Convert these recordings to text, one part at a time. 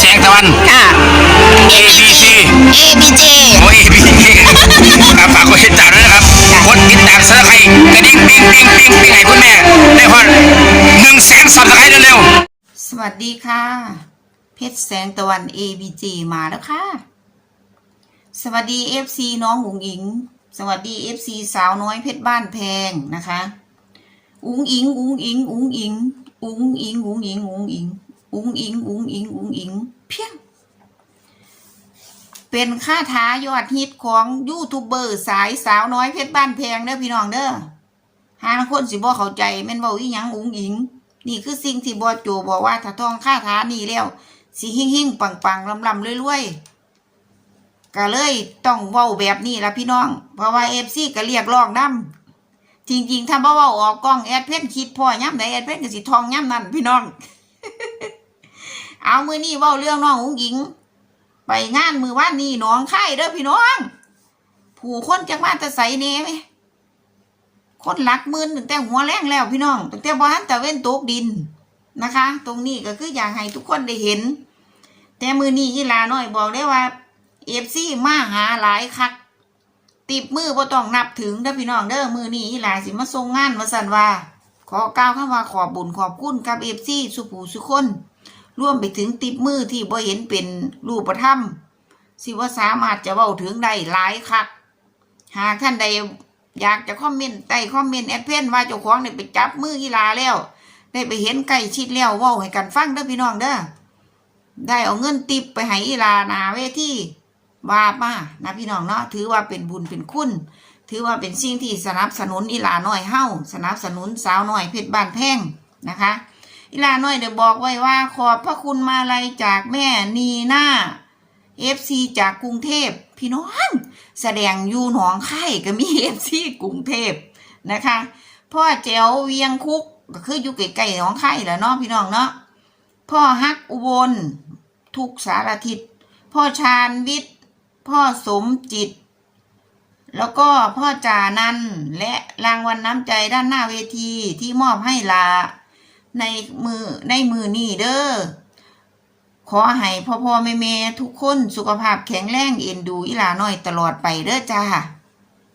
แสงตะวัน ค่ะ ABC ABJ โอ้ ABC ครับฝากกดติดตามด้วยนะครับกดติดตามซับสไครต์กระดิ่งปิ้งปิ้งปิ้งปิ้งให้คุณแม่ได้พอหนึ่งแสนซับสไครต์เร็วๆสวัสดีค่ะ เพชรแสงตะวัน ABG มาแล้วค่ะ สวัสดี FC น้องอุ๋งอิง สวัสดี FC สาวน้อยเพชรบ้านแพงนะคะ อุ๋งอิง อุ๋งอิง อุ๋งอิง อุ๋งอิง อุ๋งอิง อุ๋งอิง อุ๋งอิง อุ๋งอิง อุ๋งอิง เพียง เป็นค่าท้ายอดฮิตของยูทูบเบอร์สายสาวน้อยเพชรบ้านแพงเด้อพี่น้องเด้อหาคนสิบ่เข้าใจแม่นเว้าอีหยังอุ๋งอิง นี่คือสิ่งที่บอโจบอกว่าถ้าท่องค่าท้านี่แล้วสิหิ่งหิ่งปังปังลำลำรวยๆก็เลยต้องเว้าแบบนี้ละพี่น้อง เพราะว่าเอฟซีก็เรียกร้องน้ำจริงๆ ถ้าบ่เว้าออกกล้องแอดเพนคิดพ่อย่ำไหนแอดเพนก็สิทองย่ำนั่นพี่น้อง เอามือนี่เว้าเรื่องน้องอุ้งอิง ไปงานมือว่านนี่น้องไข่เด้อพี่น้อง ผู้คนจักมาแต่ใสเน่ไหมคนหลักมื่นตั้งแต่หัวแรงแล้วพี่น้องตั้งแต่บ้านแต่เว้นตกดินนะคะ ตรงนี้ก็คืออยากให้ทุกคนได้เห็น แต่มือนี้ยีลาน้อยบอกได้ว่าเอฟซีมาหาหลายคักติบมือบ่ต้องนับถึงเด้อพี่น้องเด้อมือนี้ยีลาสิมาส่งงานมาสั่นว่า ขอกล่าวคำว่าขอบุญขอบคุณกับเอฟซีสุผูสุคน ร่วมไปถึงติบมือที่บ่เห็นเป็นรูปธรรมสิว่าสามารถจะเว้าถึงได้หลายคัก หากท่านใดอยากจะคอมเมนต์ใต้คอมเมนต์แอดเพนว่าเจ้าของเนี่ยไปจับมือกีฬาแล้ว ได้ไปเห็นใกล้ชิดแล้วว้าให้กันฟังเด้อพี่น้องเด้อได้เอาเงินติปไปให้อีลานาเวทีว่ามานะพี่น้องเนาะถือว่าเป็นบุญเป็นคุณ ถือว่าเป็นสิ่งที่สนับสนุนอีลาน้อยเฮ้าสนับสนุนสาวน้อยเพชรบ้านแพงนะคะ อีลาน้อยเดี๋ยวบอกไว้ว่า ขอบพระคุณมาลัยจากแม่นีน่าเอฟซีจากกรุงเทพ พี่น้องแสดงอยู่หนองไข่ก็มีเอฟซีกรุงเทพนะคะพ่อแจ๋วเวียงคุกก็คืออยู่ใกล้ๆหนองไข่แหละเนาะพี่น้องเนาะพ่อฮักอุบล ทุกสารทิศพ่อชาญวิทย์ พ่อสมจิต แล้วก็พ่อจานันและรางวัลน้ำใจด้านหน้าเวทีที่มอบให้ลา ในมือในมือนี่เด้อขอให้พ่อพ่อแม่แม่ทุกคนสุขภาพแข็งแรงเอ็นดูอีหลาน้อยตลอดไปเด้อจ้า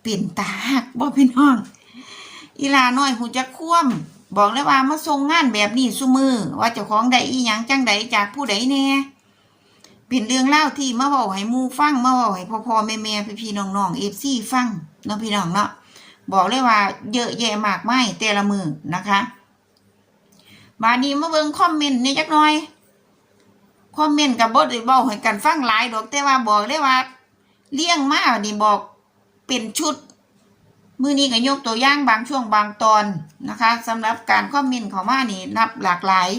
เป็นตาหักบ่พี่น้องอีหลาน้อยหูจะคว่ำบอกเลยว่ามาส่งงานแบบนี้ซุมือ ว่าเจ้าของใดอีหยังจังใดจากผู้ใดแน่เป็นเรื่องเล่าที่มาบอกให้มูฟังมาบอกให้พ่อพ่อแม่แม่พี่พี่น้องน้องเอฟซีฟังเนาะพี่น้องเนาะบอกเลยว่าเยอะแยะมากมายแต่ละมือนะคะ บาดนี้มาเบิ่งคอมเมนต์นี่จักหน่อยคอมเมนต์กับบทได้บอกให้กันฟังหลายดอกแต่ว่าบอกได้ว่าเลี้ยงมานี่บอกเป็นชุดมือนี้ก็ยกตัวอย่างบางช่วงบางตอนนะคะสำหรับการคอมเมนต์ของมานี่นับหลากหลาย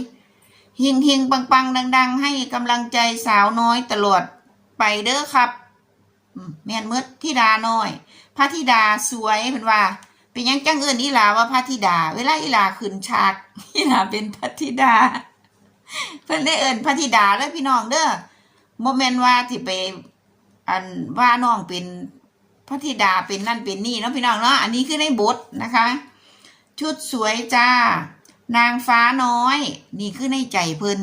เฮงเฮงปังปังดัง ๆ ให้กำลังใจสาวน้อยตลอดไปเด้อครับแม่นมืดธิดาน้อยพระธิดาสวยเป็นว่า เป็นยังจังเอิญอีลาว่าพระธิดา เวลาอีลาขึ้นฉากอีลาเป็นพระธิดา เพิ่นได้เอิ้นพระธิดาเลยพี่น้องเด้อโมเมนว่าที่ไปอันว่าน้องเป็นพระธิดาเป็นนั่นเป็นนี่เนาะพี่น้องเนาะอันนี้คือในบทนะคะ ชุดสวยจ้านางฟ้าน้อย นี่คือในใจเพิ่น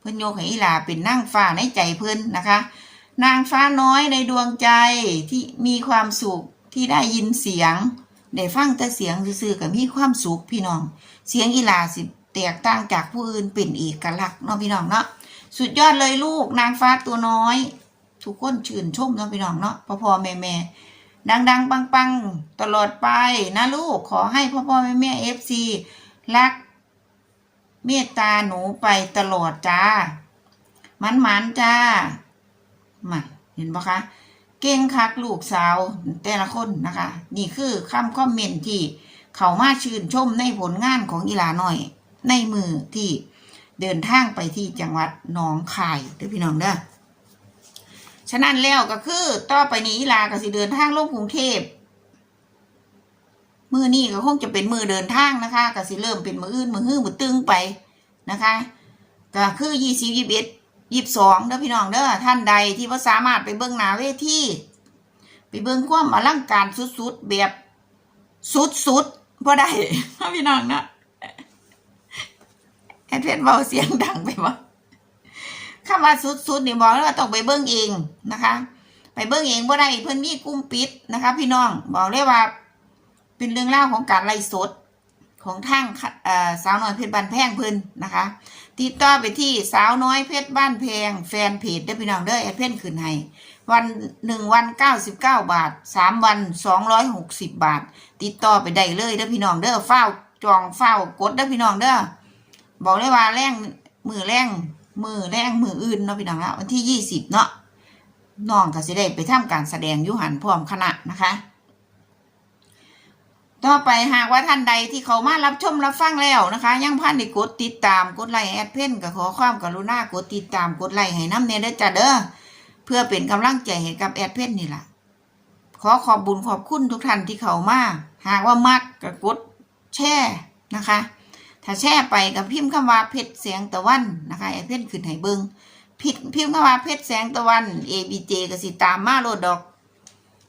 เพิ่นโยกให้อีลาเป็นนางฟ้าในใจเพิ่นนะคะ นางฟ้าน้อยในดวงใจที่มีความสุขที่ได้ยินเสียง ได้ฟังแต่เสียงซื่อๆก็มีความสุขพี่น้อง เสียงอีลาสิแตกต่างจากผู้อื่นเป็นเอกลักษณ์เนาะพี่น้องเนาะสุดยอดเลยลูกนางฟ้าตัวน้อย ทุกคนชื่นชมเนาะพี่น้องเนาะพ่อพ่อแม่แม่ดังๆ ปังๆ ตลอดไปนะลูกขอให้พ่อพ่อแม่แม่เอฟซีรัก เมตตาหนูไปตลอดจ้ามันมันๆจ้ามาเห็นปะคะ เก่งคักลูกสาวแต่ละคนนะคะ นี่คือคำคอมเมนต์ที่เขามาชื่นชมในผลงานของอีลาหน่อย ในมือที่เดินทางไปที่จังหวัดหนองคายด้อพี่น้องเด้อฉะนั้นแล้วก็คือต่อไปนี้อีลาก็สิเดินทางลงกรุงเทพมือนี้ก็คงจะเป็นมือเดินทางนะคะก็สิเริ่มเป็นมืออื่นมือฮื้อมือตึงไปนะคะ ก็คือยี่สิบยี่สิบเอ็ด ยี่สิบสองเด้อพี่น้องเด้อท่านใดที่ว่าสามารถไปเบื้องหน้าเวทีไปเบื้องความอลังการสุดๆแบบสุดๆพอได้พี่น้องนะแอดเพนเบาเสียงดังไปวะคำว่าสุดๆนี่บอกเลยว่าต้องไปเบิ่งเองนะคะ ไปเบิ่งเองบ่ได้เพิ่อนมีกลุ่มปิดนะคะ พี่น้องบอกเลยว่า เป็นเรื่องเล่าของการไล่สดของทางสาวน้อยเพชรบ้านแพงเพิ่นนะคะ ติดต่อไปที่สาวน้อยเพชรบ้านแพง แฟนเพจได้พี่น้องเด้อแอดเพนขึ้นให้วันหนึ่งวันเก้าสิบเก้าบาทสามวันสองร้อยหกสิบบาท ติดต่อไปได้เลยเด้อพี่น้องเด้อเฝ้าจองเฝ้ากดเด้อพี่น้องเด้อบอกเลยว่าแรงมือแรงมือแรงมืออื่นเนาะพี่น้องละวันที่ยี่สิบเนาะน้องก็สิได้ไปทำการแสดงยุหันพร้อมคณะนะคะ ต่อไปหากว่าท่านใดที่เขามารับชมรับฟังแล้วนะคะ ยังพันได้กดติดตามกดไลค์แอดเพนก็ขอความกรุณากดติดตามกดไลค์ให้น้ำเนเด้จ้าเด้อเพื่อเป็นกำลังใจให้กับแอดเพนนี่แหละขอขอบบุญขอบคุณทุกท่านที่เขามาหากว่ามักก็กดแช่นะคะ ถ้าแช่ไปกับพิมพ์คำว่าเพชรแสงตะวันนะคะแอดเพนขึ้นให้เบิงผิดพิมพ์คำว่าเพชรแสงตะวัน ABJ ก็สิตามมาโลดดอก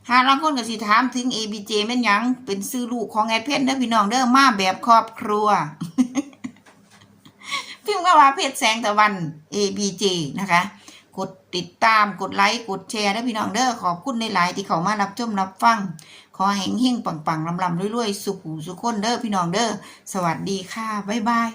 หาลางคนก็สิถามถึง ABJ แม่นหยังเป็นซื้อลูกของแอดเพนเด้อพี่น้องเด้อมาแบบครอบครัว พิมพ์ก็ว่าเพชรแสงตะวัน ABJ นะคะ กดติดตามกดไลค์กดแชร์เด้อพี่น้องเด้อขอบคุณในหลายที่เขามารับชมรับฟัง ขอแห่งเฮงปังๆลำๆรวยๆสุขหูสุขคนเด้อพี่น้องเด้อสวัสดีค่ะบ๊ายบาย